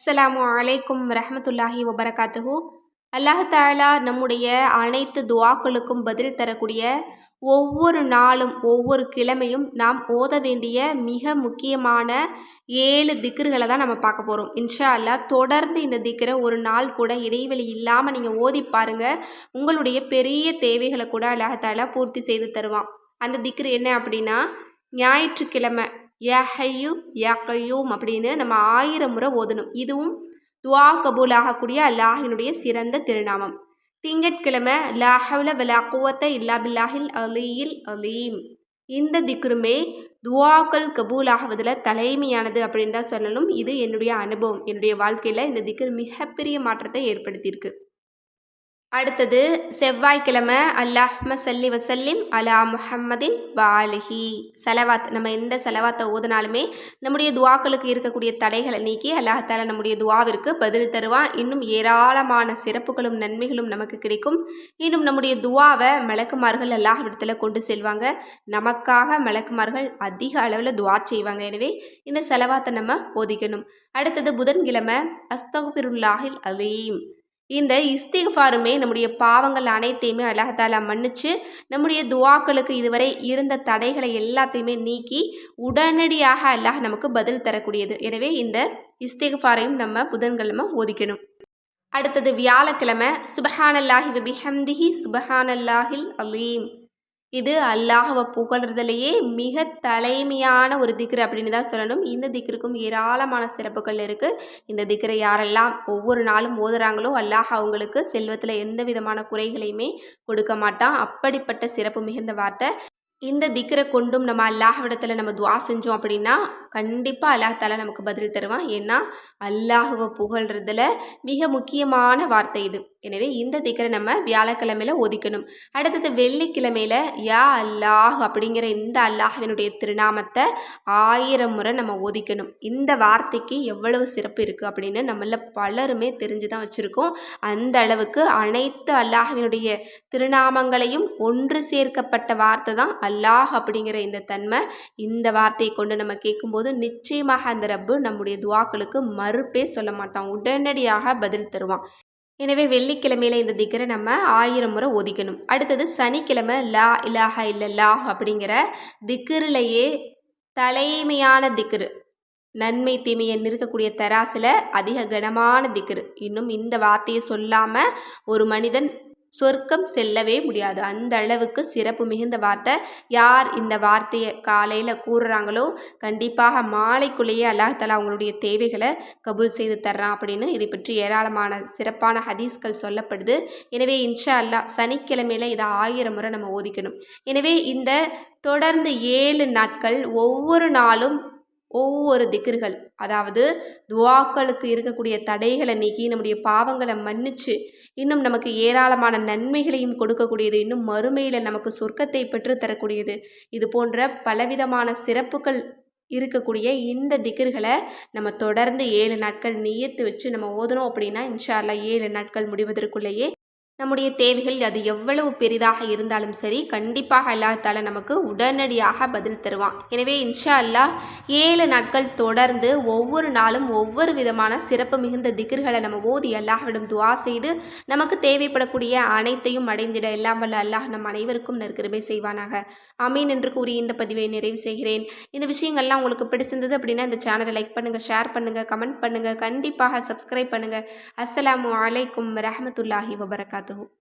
அஸ்ஸலாமு அலைக்கும் ரஹமத்துல்லாஹி வபரகாத்துஹூ. அல்லாஹ் தாலா நம்முடைய அனைத்து துவாக்களுக்கும் பதில் தரக்கூடிய ஒவ்வொரு நாளும் ஒவ்வொரு கிழமையும் நாம் ஓத வேண்டிய மிக முக்கியமான ஏழு திக்ருகளை தான் நம்ம பார்க்க போகிறோம் இன்ஷா அல்லா தொடர்ந்து இந்த திக்கரை ஒரு நாள் கூட இடைவெளி இல்லாமல் நீங்கள் ஓதி பாருங்கள் உங்களுடைய பெரிய தேவைகளை கூட அல்லாஹாலா பூர்த்தி செய்து தருவான். அந்த திக்ரு என்ன அப்படின்னா ஞாயிற்றுக்கிழமை யா ஹையு அப்படின்னு நம்ம ஆயிரம் முறை ஓதணும். இதுவும் துவா கபூல் ஆகக்கூடிய அல்லாஹினுடைய சிறந்த திருநாமம். திங்கட்கிழமை லாஹவுல வலா குவத்தை இல்லா பில்லாஹில் அலியில் அலீம். இந்த திக்ருமே துவாக்கள் கபூல் ஆகுவதில் தலைமையானது அப்படின்னு தான் சொல்லணும். இது என்னுடைய அனுபவம். என்னுடைய வாழ்க்கையில் இந்த திக்ர் மிகப்பெரிய மாற்றத்தை ஏற்படுத்தியிருக்கு. அடுத்தது செவ்வாய்க்கிழமை அல்லாஹ்ம சல்லி வசல்லிம் அலா முஹம்மதின் வாலிஹி. செலவாத் நம்ம எந்த செலவாத்தை ஓதினாலுமே நம்முடைய துவாக்களுக்கு இருக்கக்கூடிய தடைகளை நீக்கி அல்லாஹால நம்முடைய துவாவிற்கு பதில் தருவான். இன்னும் ஏராளமான சிறப்புகளும் நன்மைகளும் நமக்கு கிடைக்கும். இன்னும் நம்முடைய துவாவை மலக்குமார்கள் அல்லாஹ்விடத்தில் கொண்டு செல்வாங்க. நமக்காக மலக்குமார்கள் அதிக அளவில் துவா செய்வாங்க. எனவே இந்த செலவாத்தை நம்ம ஓதிக்கணும். அடுத்தது புதன்கிழமை அஸ்தகுஃபிருல்லாஹில் அலீம். இந்த இஸ்திஃபாருமே நம்முடைய பாவங்கள் அனைத்தையுமே அழகத்தால் மன்னிச்சு நம்முடைய துவாக்களுக்கு இதுவரை இருந்த தடைகளை எல்லாத்தையுமே நீக்கி உடனடியாக அல்லாஹ் நமக்கு பதில் தரக்கூடியது. எனவே இந்த இஸ்திஃபாரையும் நம்ம புதன்கிழமை ஓதிக்கணும் அடுத்தது வியாழக்கிழமை. சுபஹானல்லாஹி பிஹம்திஹி சுபஹானல்லாஹில் அலீம். இது அல்லாஹவை புகழ்றதுலேயே மிக தலைமையான ஒரு திக்ரு அப்படின்னு தான் சொல்லணும். இந்த திக்ருக்கும் ஏராளமான சிறப்புகள் இருக்குது இந்த திக்ரை யாரெல்லாம் ஒவ்வொரு நாளும் ஓதுறாங்களோ அல்லாஹ் அவங்களுக்கு செல்வத்தில் எந்த விதமான குறைகளையுமே கொடுக்க மாட்டான். அப்படிப்பட்ட சிறப்பு மிகுந்த வார்த்தை. இந்த திக்கரை கொண்டும் நம்ம அல்லாஹ்விடத்தில் நம்ம துவா செஞ்சோம் அப்படின்னா கண்டிப்பாக அல்லாஹால நமக்கு பதில் தருவான். ஏன்னா அல்லாஹுவை புகழ்றதுல மிக முக்கியமான வார்த்தை இது. எனவே இந்த திக்கரை நம்ம வியாழக்கிழமையில் ஒதுக்கணும் அடுத்தது வெள்ளிக்கிழமையில் யா அல்லாஹ் அப்படிங்கிற இந்த அல்லாஹினுடைய திருநாமத்தை ஆயிரம் முறை நம்ம ஒதுக்கணும் இந்த வார்த்தைக்கு எவ்வளவு சிறப்பு இருக்குது அப்படின்னு நம்மள பலருமே தெரிஞ்சு தான் வச்சுருக்கோம். அந்த அளவுக்கு அனைத்து அல்லாஹினுடைய திருநாமங்களையும் ஒன்று சேர்க்கப்பட்ட வார்த்தை தான் அல்லாஹ் அப்படிங்கிற இந்த தன்மை. இந்த வார்த்தையை கொண்டு நம்ம கேட்கும்போது நிச்சயமாக அந்த ரப்பு நம்முடைய துவாக்களுக்கு மறுப்பே சொல்ல மாட்டான். உடனடியாக பதில் தருவான். எனவே வெள்ளிக்கிழமையில் இந்த திக்கரை நம்ம ஆயிரம் முறை ஒதிக்கணும். அடுத்தது சனிக்கிழமை லா இலாஹா லாஹ் அப்படிங்கிற திக்கருலேயே தலைமையான திக்கரு. நன்மை தீமையை நிற்கக்கூடிய தராசில் அதிக கனமான திக்கரு. இன்னும் இந்த வார்த்தையை சொல்லாமல் ஒரு மனிதன் சொர்க்கம் செல்லவே முடியாது. அந்த அளவுக்கு சிறப்பு மிகுந்த வார்த்தை. யார் இந்த வார்த்தையை காலையில் கூறுறாங்களோ கண்டிப்பாக மாலைக்குள்ளேயே அல்லாஹாலா அவங்களுடைய தேவைகளை கபூல் செய்து தர்றான் அப்படின்னு இதை பற்றி ஏராளமான சிறப்பான ஹதீஸ்கள் சொல்லப்படுது. எனவே இன்ஷா அல்லா சனிக்கிழமையில் இதை ஆயிரம் முறை நம்ம ஓதிக்கணும். எனவே இந்த தொடர்ந்து ஏழு நாட்கள் ஒவ்வொரு நாளும் ஒவ்வொரு திக்ருகள். அதாவது துவாக்களுக்கு இருக்கக்கூடிய தடைகளை நீக்கி நம்முடைய பாவங்களை மன்னிச்சு இன்னும் நமக்கு ஏராளமான நன்மைகளையும் கொடுக்கக்கூடியது இன்னும் மறுமையில் நமக்கு சொர்க்கத்தை பெற்று தரக்கூடியது. இது போன்ற பலவிதமான சிறப்புகள் இருக்கக்கூடிய இந்த திகர்களை நம்ம தொடர்ந்து ஏழு நாட்கள் நியத்து வச்சு நம்ம ஓதணும் அப்படின்னா இன்ஷால்லா ஏழு நாட்கள் முடிவதற்குள்ளேயே நம்முடைய தேவைகள் அது எவ்வளவு பெரிதாக இருந்தாலும் சரி கண்டிப்பாக அல்லாஹால நமக்கு உடனடியாக பதில் தருவான். எனவே இன்ஷா அல்லாஹ் ஏழு நாட்கள் தொடர்ந்து ஒவ்வொரு நாளும் ஒவ்வொரு விதமான சிறப்பு மிகுந்த திகர்களை நம்ம ஓதி அல்லாஹ்விடம் துவா செய்து நமக்கு தேவைப்படக்கூடிய அனைத்தையும் அடைந்திட எல்லாம் வல்ல அல்லாஹ் நம் அனைவருக்கும் நற்கிருபை செய்வானாக. அமீன் என்று கூறி இந்த பதிவை நிறைவு செய்கிறேன். இந்த விஷயங்கள்லாம் உங்களுக்கு பிடிச்சிருந்தது அப்படின்னா இந்த சேனலை லைக் பண்ணுங்கள் ஷேர் பண்ணுங்கள் கமெண்ட் பண்ணுங்கள் கண்டிப்பாக சப்ஸ்கிரைப் பண்ணுங்கள் அஸ்லாம் வலைக்கம் ரஹமத்துல்லாஹி வபரகாத்து. ಅದು